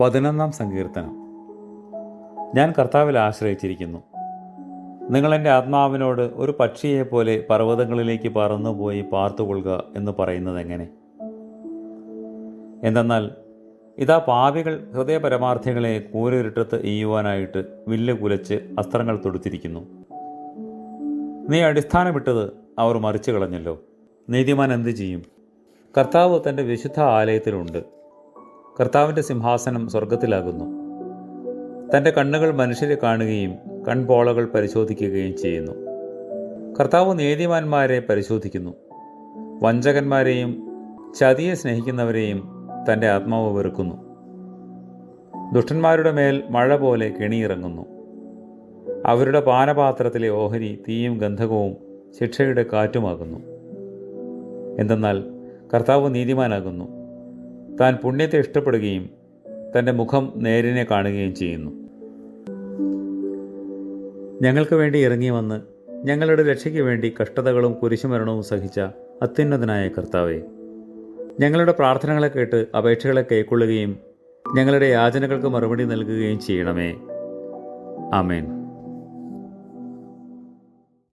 പതിനൊന്നാം സങ്കീർത്തനം. ഞാൻ കർത്താവിൽ ആശ്രയിച്ചിരിക്കുന്നു. നിങ്ങൾ എന്റെ ആത്മാവിനോട് ഒരു പക്ഷിയെപ്പോലെ പർവതങ്ങളിലേക്ക് പറന്നുപോയി പാർത്തുകൊള്ളുക എന്ന് പറയുന്നത് എങ്ങനെ? എന്തെന്നാൽ ഇതാ പാവികൾ ഹൃദയപരമാർത്ഥികളെ കൂരിരുട്ടത്ത് എയ്യുവാനായിട്ട് വില്ല് കുലച്ച് അസ്ത്രങ്ങൾ തൊടുത്തിരിക്കുന്നു. നീ അടിസ്ഥാനമിട്ടത് അവർ മറിച്ചു കളഞ്ഞല്ലോ. നീതിമാൻ എന്ത് ചെയ്യും? കർത്താവ് തന്റെ വിശുദ്ധ ആലയത്തിലുണ്ട്. കർത്താവിന്റെ സിംഹാസനം സ്വർഗത്തിലാകുന്നു തന്റെ കണ്ണുകൾ മനുഷ്യരെ കാണുകയും കൺപോളകൾ പരിശോധിക്കുകയും ചെയ്യുന്നു. കർത്താവ് നീതിമാന്മാരെ പരിശോധിക്കുന്നു. വഞ്ചകന്മാരെയും ചതിയെ സ്നേഹിക്കുന്നവരെയും തന്റെ ആത്മാവ് വെറുക്കുന്നു. ദുഷ്ടന്മാരുടെ മേൽ മഴ പോലെ കെണിയിറങ്ങുന്നു. അവരുടെ പാനപാത്രത്തിലെ ഓഹരി തീയും ഗന്ധകവും ശിക്ഷയുടെ കാറ്റുമാകുന്നു. എന്തെന്നാൽ കർത്താവ് നീതിമാനാകുന്നു. താൻ പുണ്യത്തെ ഇഷ്ടപ്പെടുകയും തന്റെ മുഖം നേരിനെ കാണുകയും ചെയ്യുന്നു. ഞങ്ങൾക്ക് വേണ്ടി ഇറങ്ങി വന്ന് ഞങ്ങളുടെ രക്ഷയ്ക്ക് വേണ്ടി കഷ്ടതകളും കുരിശുമരണവും സഹിച്ച അത്യുന്നതനായ കർത്താവെ ഞങ്ങളുടെ പ്രാർത്ഥനകളെ കേട്ട് അപേക്ഷകളെ കൈക്കൊള്ളുകയും ഞങ്ങളുടെ യാചനകൾക്ക് മറുപടി നൽകുകയും ചെയ്യണമേ. ആമേൻ.